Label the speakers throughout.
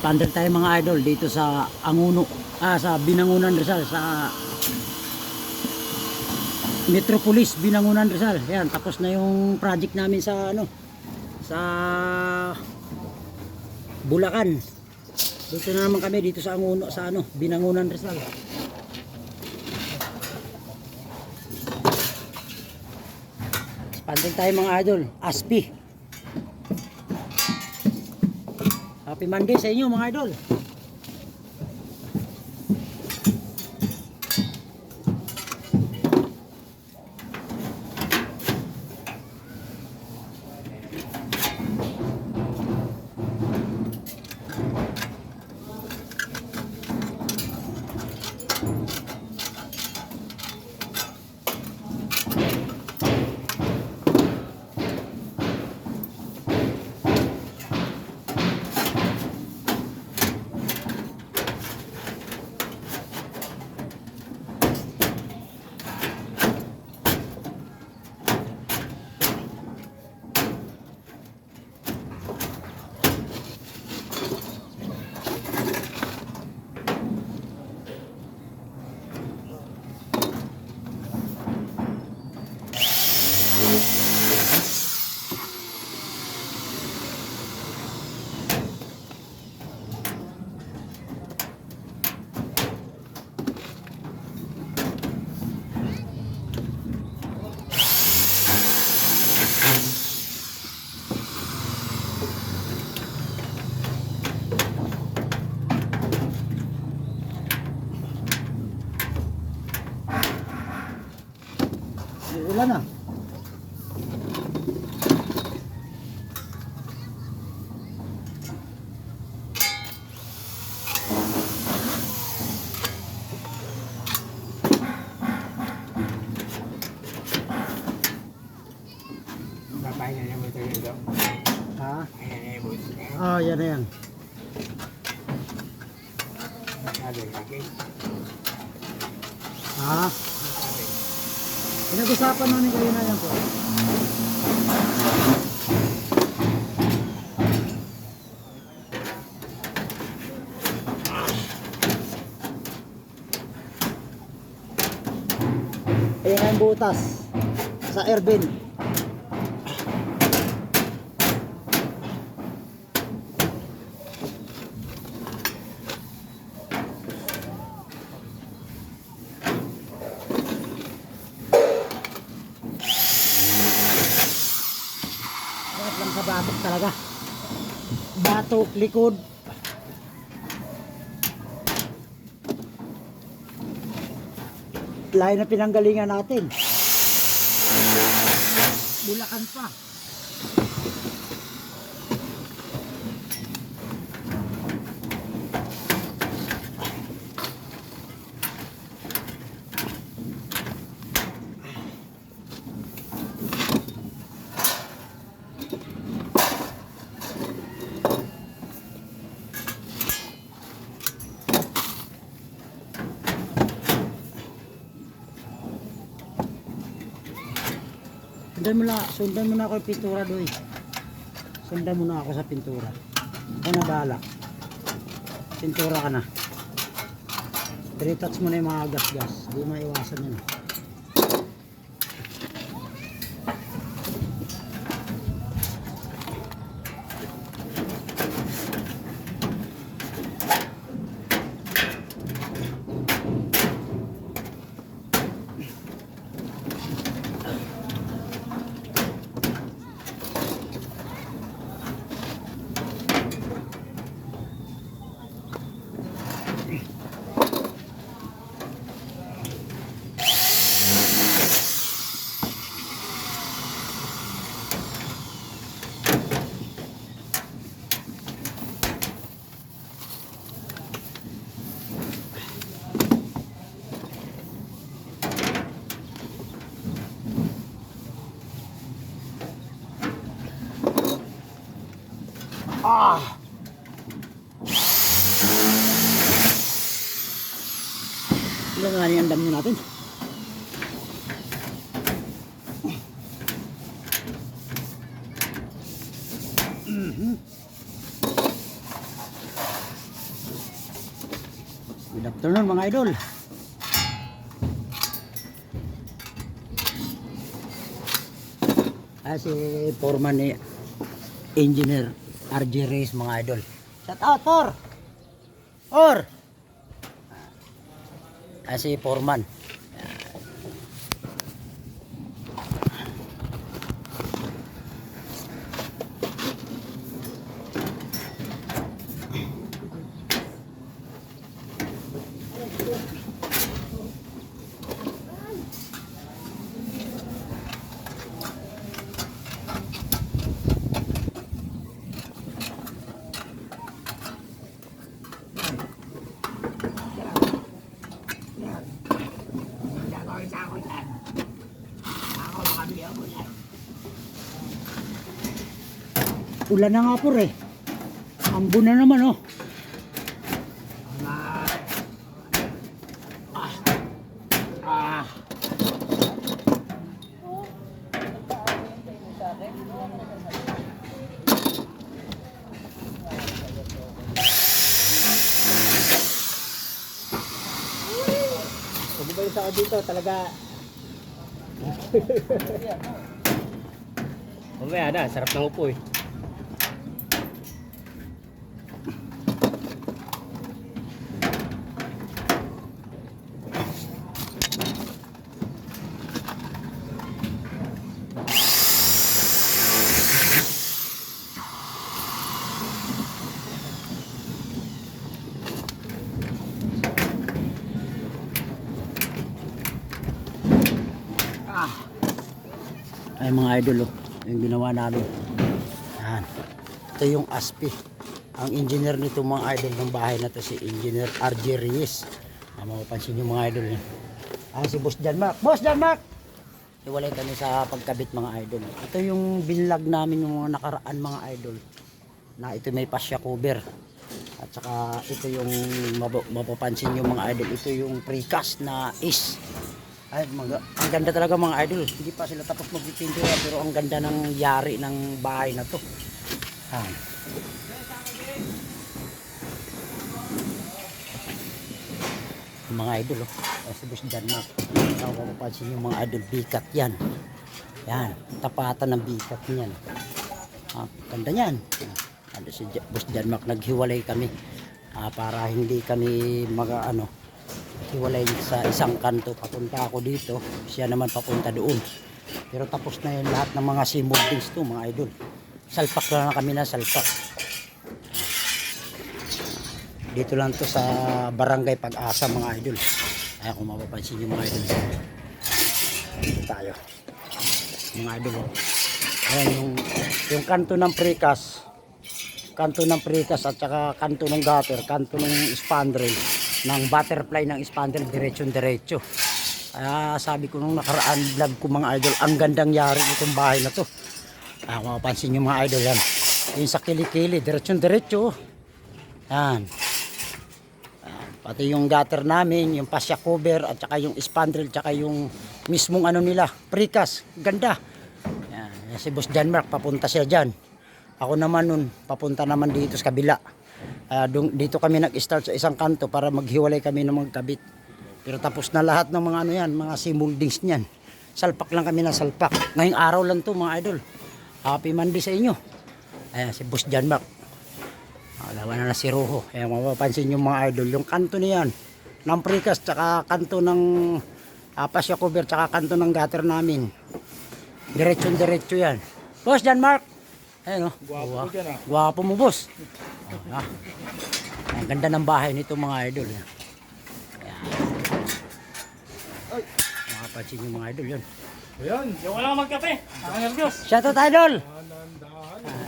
Speaker 1: Expander tayo mga idol dito sa Anguno, ah sa Binangunan Rizal sa Metropolis Binangunan Rizal. Yan, tapos na yung project namin sa ano sa Bulacan. Dito na naman kami dito sa Anguno sa ano Binangunan Rizal. Expander tayo mga idol, Aspi. Happy Monday sa inyo mga idol. Oh, yan na yan. Ha? Pinag-usapan namin kayo na yan po. Ayan ang butas sa Airbin. Lahat lang sa batok talaga. Batok, likod. Layo na pinanggalingan natin. Bulacan pa. Sundan mo na, sundan mo na ako yung pintura doy. Sundan mo na ako sa pintura. Ako na bahala. Pintura ka na. Three-touch mo na yung mga gas-gas. Di maiwasan yun. Ah! Ilan nga yung dam nyo natin? Mhm. Good afternoon mga idol. Ah, si foreman ni Engineer RJ Reyes mga idol. Shout out, Por! Or! Ah, si foreman. Ulan na nga po eh. Ambo na naman oh. Pag umalis ako dito talaga
Speaker 2: Mamaya na, sarap ng upo eh.
Speaker 1: Ay mga idol oh, yung ginawa namin. Yan. Ito yung ASPI. Ang engineer nito mga idol ng bahay na to si Engineer RJ Reyes. Ah, mapapansin yung mga idol yan. Ah, si Boss John Mark. Boss John Mark! Iwalay kami sa pagkabit mga idol. Ito yung binlag namin yung mga nakaraan mga idol. Na ito may pasya cover. At saka ito yung mapapansin yung mga idol. Ito yung precast na is. Ay, mga, ang ganda talaga mga idol. Hindi pa sila tapos magpipintura pero ang ganda ng yari ng bahay na to. Ha. Yung mga idol, oh. Ay, si Boss John Mark. Ako mapapansin yung mga idol, bikat yan. Yan, tapatan ng bikat niyan. Ah, ganda niyan. Ah, si J- Boss John Mark, naghiwalay kami. Ah, para hindi kami mag ano, hiwalay sa isang kanto. Papunta ako dito siya naman papunta doon. Pero tapos na yun lahat ng mga sea moldings to mga idol. Salpak lang na kami na salpak. Dito lang to sa barangay pag-asa mga idol. Ay kung mapapansin yung mga idol. Dito tayo. Mga idol oh. ayan yung, yung kanto ng precast kanto ng precast at saka kanto ng gutter. Kanto ng spandrel ng butterfly ng spandrel diretsyon diretso kaya sabi ko nung nakaraan vlog ko mga idol ang gandang yari itong bahay na to. Ah, mapapansin yung mga idol yan. Yung sa kilikili diretsyon diretso yan. Ah, pati yung gutter namin yung pasya cover at saka yung spandrel tsaka yung mismong ano nila precast. Ganda. Yan, si Boss Janmark papunta siya dyan. Ako naman nun papunta naman dito sa kabila Ah, dung- dito kami nag-start sa isang kanto para maghiwalay kami ng magkabit. Pero tapos na lahat ng mga ano yan, mga simuldings niyan. Salpak lang kami na salpak. Ngayong araw lang to mga idol. Happy Monday sa inyo. Ayan, si Boss John Mark. Alawa na na si Rojo. Ayan, mapapansin yung mga idol. Yung kanto niyan, ng precast, tsaka kanto ng uh, pasya cover, tsaka kanto ng gutter namin. Diretsyon diretso yan. Boss John Mark. Ayan o. Gwapo mo dyan ah. Gwapo mo boss. Ah. Ang ganda ng bahay nito mga idol. Ayan. Makapansin yung mga idol yun.
Speaker 2: Ayun, yung wala magkape. Ako nervyos.
Speaker 1: Shoutout idol!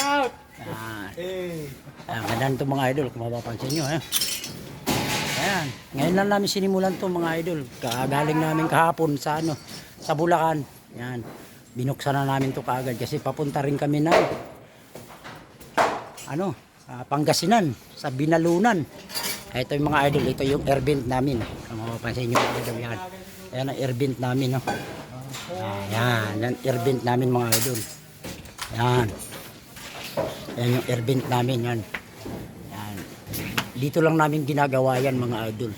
Speaker 2: Out!
Speaker 1: Ah,
Speaker 2: Eh.
Speaker 1: ang ganda nito mga idol kung mapapansin nyo. Eh. Ayan. Ngayon lang namin sinimulan to mga idol. Kagaling namin kahapon sa ano, sa Bulacan. Yan. Binuksan na namin to kaagad kasi papunta rin kami na ano, ah, Pangasinan, sa Binalunan. Ito yung mga idol, ito yung airbent namin. Kung mapapansin nyo mga yan. Ayan ang airbent namin. No? Ayan, yan airbent namin mga idol. Yan. Yan yung airbent namin yan. Yan. Dito lang namin ginagawa yan mga idol.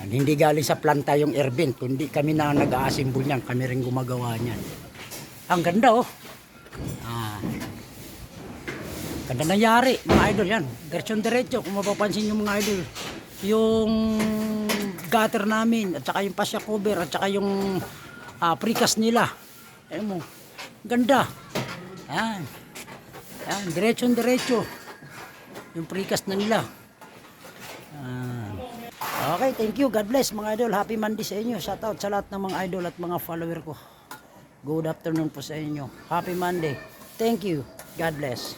Speaker 1: Yan, hindi galing sa planta yung Airbin, kundi kami na nag-aasimbol niyan, kami rin gumagawa niyan. Ang ganda oh. Ah. Ganda nangyari, mga idol yan. Diretsyong diretso, kung mapapansin yung mga idol. Yung gutter namin, at saka yung pasya cover, at saka yung ah, precast nila. Ayun mo, ganda. Yan. Yan, diretsyong diretso. Yung precast na nila. Ah. Okay, thank you. God bless mga idol. Happy Monday sa inyo. Shout out sa lahat ng mga idol at mga follower ko. Good afternoon po sa inyo. Happy Monday. Thank you. God bless.